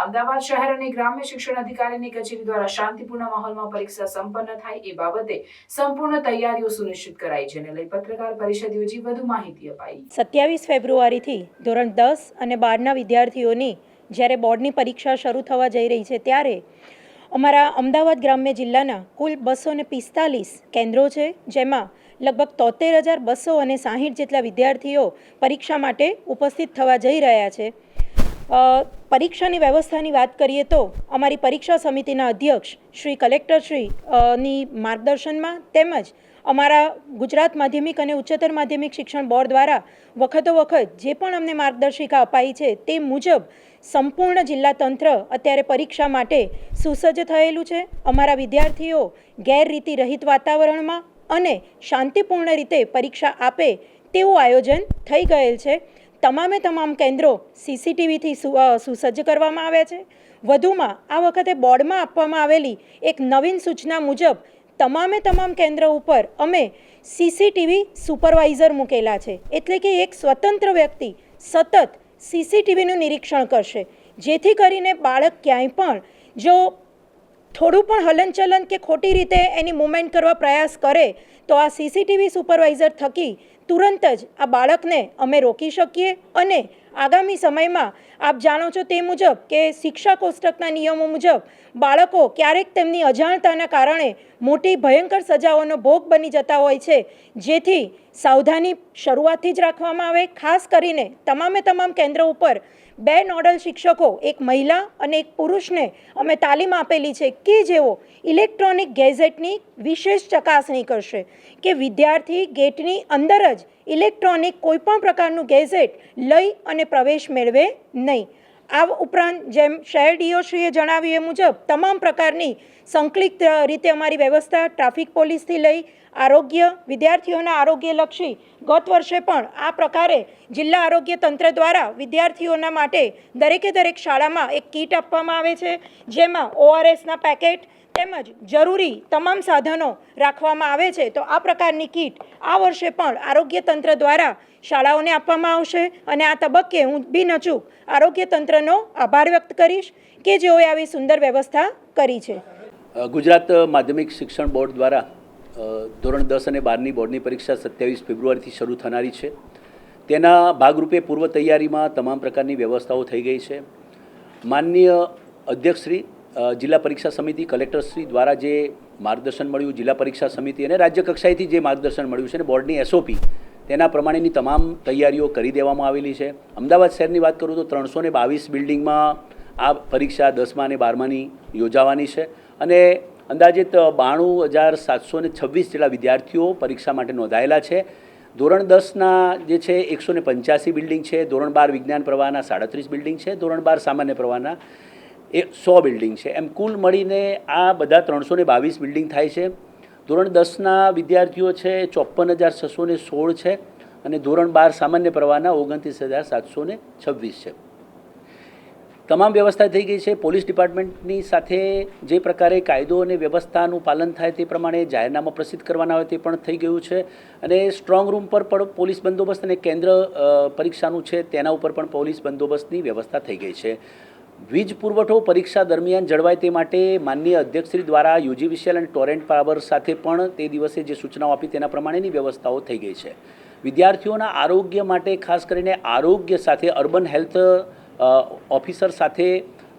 અમદાવાદ શહેર અને ગ્રામ્ય શિક્ષણ અધિકારીની કચેરી દ્વારા શાંતિપૂર્ણ માહોલમાં પરીક્ષા સંપન્ન થાય એ બાબતે સંપૂર્ણ તૈયારીઓ સુનિશ્ચિત કરાઈ જેને લઈ પત્રકાર પરિષદ યોજી વધુ માહિતી અપાઈ. સત્યાવીસ ફેબ્રુઆરીથી ધોરણ દસ અને બારના વિદ્યાર્થીઓની જ્યારે બોર્ડની પરીક્ષા શરૂ થવા જઈ રહી છે ત્યારે અમારા અમદાવાદ ગ્રામ્ય જિલ્લાના કુલ બસો ને પિસ્તાલીસ કેન્દ્રો છે જેમાં લગભગ તોતેર હજાર બસો અને સાહીઠ જેટલા વિદ્યાર્થીઓ પરીક્ષા માટે ઉપસ્થિત થવા જઈ રહ્યા છે. પરીક્ષાની વ્યવસ્થાની વાત કરીએ તો અમારી પરીક્ષા સમિતિના અધ્યક્ષ શ્રી કલેક્ટર શ્રી ની માર્ગદર્શનમાં તેમજ અમારા ગુજરાત માધ્યમિક અને ઉચ્ચતર માધ્યમિક શિક્ષણ બોર્ડ દ્વારા વખતો વખત જે પણ અમને માર્ગદર્શિકા અપાઈ છે તે મુજબ સંપૂર્ણ જિલ્લા તંત્ર અત્યારે પરીક્ષા માટે સુસજ્જ થયેલું છે. અમારા વિદ્યાર્થીઓ ગેરરીતિ રહિત વાતાવરણમાં અને શાંતિપૂર્ણ રીતે પરીક્ષા આપે તેવું આયોજન થઈ ગયેલ છે. તમામે તમામ કેન્દ્રો સીસીટીવીથી સુસજ્જ કરવામાં આવ્યા છે. વધુમાં આ વખતે બોર્ડમાં આપવામાં આવેલી એક નવીન સૂચના મુજબ તમામે તમામ કેન્દ્ર ઉપર અમે સીસીટીવી સુપરવાઇઝર મૂકેલા છે. એટલે કે એક સ્વતંત્ર વ્યક્તિ સતત સીસીટીવીનું નિરીક્ષણ કરશે. જેથી કરીને બાળક ક્યાંય પણ જો થોડું પણ હલનચલન કે ખોટી રીતે એની મુમેન્ટ કરવા પ્રયાસ કરે, તો આ સીસીટીવી સુપરવાઇઝર થકી તુરંત જ આ બાળકને અમે રોકી શકીએ અને આગામી સમયમાં આપ જાણો છો તે મુજબ કે શિક્ષા કોષ્ટકના નિયમો મુજબ બાળકો ક્યારેક તેમની અજાણતાના કારણે મોટી ભયંકર સજાઓનો ભોગ બની જતા હોય છે, જેથી સાવધાની શરૂઆતથી જ રાખવામાં આવે, ખાસ કરીને તમામે તમામ કેન્દ્ર ઉપર બે નોડલ શિક્ષકો, એક મહિલા અને એક પુરુષને અમે તાલીમ આપેલી છે કે જેઓ ઇલેક્ટ્રોનિક ગેઝેટની વિશેષ ચકાસણી કરશે કે વિદ્યાર્થી ગેટની અંદર જ ઇલેક્ટ્રોનિક કોઈપણ પ્રકારનું ગેઝેટ લઈ અને પ્રવેશ મેળવે નહીં. આ ઉપરાંત જેમ શહેર ડીઓશ્રીએ જણાવ્યું એ મુજબ, તમામ પ્રકારની સંકલિત રીતે અમારી વ્યવસ્થા ટ્રાફિક પોલીસથી લઈ આરોગ્ય, વિદ્યાર્થીઓના આરોગ્યલક્ષી ગત વર્ષે પણ આ પ્રકારે જિલ્લા આરોગ્ય તંત્ર દ્વારા વિદ્યાર્થીઓના માટે દરેકે દરેક શાળામાં એક કીટ આપવામાં આવે છે, જેમાં ઓઆરએસના પેકેટ તેમજ જરૂરી તમામ સાધનો રાખવામાં આવે છે. તો આ પ્રકારની કીટ આ વર્ષે પણ આરોગ્ય તંત્ર દ્વારા શાળાઓને આપવામાં આવશે અને આ તબક્કે હું બિનઅચૂક આરોગ્ય તંત્રનો આભાર વ્યક્ત કરીશ કે જેઓએ આવી સુંદર વ્યવસ્થા કરી છે. ગુજરાત માધ્યમિક શિક્ષણ બોર્ડ દ્વારા ધોરણ દસ અને બારની બોર્ડની પરીક્ષા સત્યાવીસ ફેબ્રુઆરીથી શરૂ થનારી છે. તેના ભાગરૂપે પૂર્વ તૈયારીમાં તમામ પ્રકારની વ્યવસ્થાઓ થઈ ગઈ છે. માનનીય અધ્યક્ષશ્રી જિલ્લા પરીક્ષા સમિતિ કલેક્ટરશ્રી દ્વારા જે માર્ગદર્શન મળ્યું, જિલ્લા પરીક્ષા સમિતિ અને રાજ્ય કક્ષાએથી જે માર્ગદર્શન મળ્યું છે અને બોર્ડની એસઓપી તેના પ્રમાણેની તમામ તૈયારીઓ કરી દેવામાં આવેલી છે. અમદાવાદ શહેરની વાત કરું તો ત્રણસો ને બાવીસ બિલ્ડિંગમાં આ પરીક્ષા દસમા અને બારમાની યોજાવાની છે. અને અંદાજિત બાણું હજાર સાતસો ને છવ્વીસ જેટલા વિદ્યાર્થીઓ પરીક્ષા માટે નોંધાયેલા છે. ધોરણ દસના જે છે, એકસો ને પંચ્યાસી બિલ્ડિંગ છે. ધોરણ બાર વિજ્ઞાન પ્રવાહના સાડત્રીસ બિલ્ડિંગ છે. ધોરણ બાર સામાન્ય પ્રવાહના એ સો બિલ્ડિંગ છે. એમ કુલ મળીને આ બધા ત્રણસો ને બાવીસ બિલ્ડિંગ થાય છે. ધોરણ દસના વિદ્યાર્થીઓ છે ચોપન હજાર છસો ને સોળ છે અને ધોરણ બાર સામાન્ય પ્રવાહના ઓગણત્રીસ હજાર સાતસો ને છવ્વીસ છે. તમામ વ્યવસ્થા થઈ ગઈ છે. પોલીસ ડિપાર્ટમેન્ટની સાથે જે પ્રકારે કાયદો અને વ્યવસ્થાનું પાલન થાય તે પ્રમાણે જાહેરનામા પ્રસિદ્ધ કરવાના હોય તે પણ થઈ ગયું છે. અને સ્ટ્રોંગ રૂમ પર પણ પોલીસ બંદોબસ્ત અને કેન્દ્ર પરીક્ષાનું છે તેના ઉપર પણ પોલીસ બંદોબસ્તની વ્યવસ્થા થઈ ગઈ છે. વીજ પુરવઠો પરીક્ષા દરમિયાન જળવાય તે માટે માનનીય અધ્યક્ષશ્રી દ્વારા યુજીવીસીએલ અને ટોરેન્ટ પાવર સાથે પણ તે દિવસે જે સૂચનાઓ આપી તેના પ્રમાણેની વ્યવસ્થાઓ થઈ ગઈ છે. વિદ્યાર્થીઓના આરોગ્ય માટે ખાસ કરીને આરોગ્ય સાથે અર્બન હેલ્થ ઓફિસર સાથે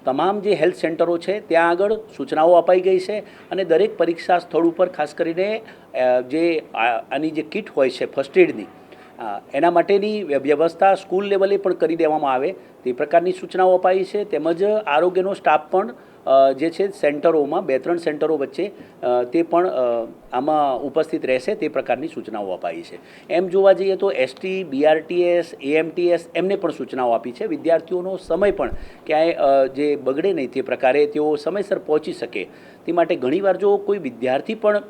તમામ જે હેલ્થ સેન્ટરો છે, ત્યાં આગળ સૂચનાઓ અપાઈ ગઈ છે અને દરેક પરીક્ષા સ્થળ ઉપર ખાસ કરીને જે આની જે કિટ હોય છે, ફર્સ્ટ એડની એના માટેની વ્યવસ્થા સ્કૂલ લેવલે પણ કરી દેવામાં આવે. તે પ્રકારની સૂચનાઓ અપાઈ છે. તેમજ આરોગ્યનો સ્ટાફ પણ જે છે સેન્ટરોમાં, બે ત્રણ સેન્ટરો વચ્ચે તે પણ આમાં ઉપસ્થિત રહેશે તે પ્રકારની સૂચનાઓ અપાઈ છે. એમ જોવા જઈએ તો એસટી, બીઆરટીએસ, એએમટીએસ એમને પણ સૂચનાઓ આપી છે. વિદ્યાર્થીઓનો સમય પણ ક્યાંય જે બગડે નહીં તે પ્રકારે તેઓ સમયસર પહોંચી શકે. તે માટે ઘણીવાર જો કોઈ વિદ્યાર્થી પણ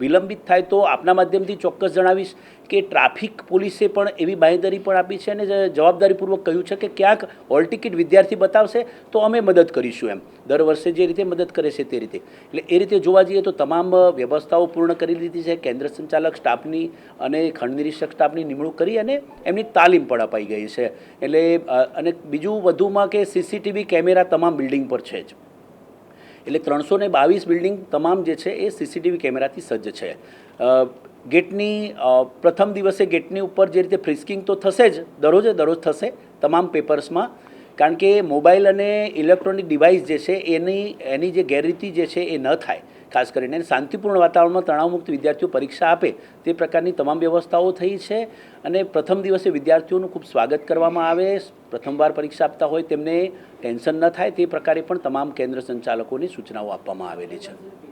વિલંબિત થાય તો આપના માધ્યમથી ચોક્કસ જણાવીશ. કે ટ્રાફિક પોલીસે પણ એવી બાંયધરી પણ આપી છે અને જવાબદારીપૂર્વક કહ્યું છે કે ક્યાંક હોલ ટિકિટ વિદ્યાર્થી બતાવશે તો અમે મદદ કરીશું એમ. દર વર્ષે જે રીતે મદદ કરે છે તે રીતે. એટલે એ રીતે જોવા જઈએ તો તમામ વ્યવસ્થાઓ પૂર્ણ કરી લીધી છે. કેન્દ્ર સંચાલક સ્ટાફની અને ખંડ નિરીક્ષક સ્ટાફની નિમણૂક કરી અને એમની તાલીમ પણ અપાઈ ગઈ છે. એટલે અને બીજું વધુમાં કે સીસીટીવી કેમેરા તમામ બિલ્ડિંગ પર છે જ. એટલે ત્રણસો ને બાવીસ બિલ્ડિંગ તમામ જે છે એ સીસીટીવી કેમેરાથી સજ્જ છે. ગેટની પ્રથમ દિવસે ગેટની ઉપર જે રીતે ફ્રિસ્કિંગ તો થશે જ, દરરોજે દરરોજ થશે તમામ પેપર્સમાં, કારણ કે મોબાઈલ અને ઇલેક્ટ્રોનિક ડિવાઇસ જે છે એની એની જે ગેરરીતિ જે છે એ ન થાય. ખાસ કરીને શાંતિપૂર્ણ વાતાવરણમાં તણાવમુક્ત વિદ્યાર્થીઓ પરીક્ષા આપે તે પ્રકારની તમામ વ્યવસ્થાઓ થઈ છે અને પ્રથમ દિવસે વિદ્યાર્થીઓનું ખૂબ સ્વાગત કરવામાં આવે. પ્રથમવાર પરીક્ષા આપતા હોય તેમને ટેન્શન ન થાય તે પ્રકારે પણ તમામ કેન્દ્ર સંચાલકોની સૂચનાઓ આપવામાં આવેલી છે.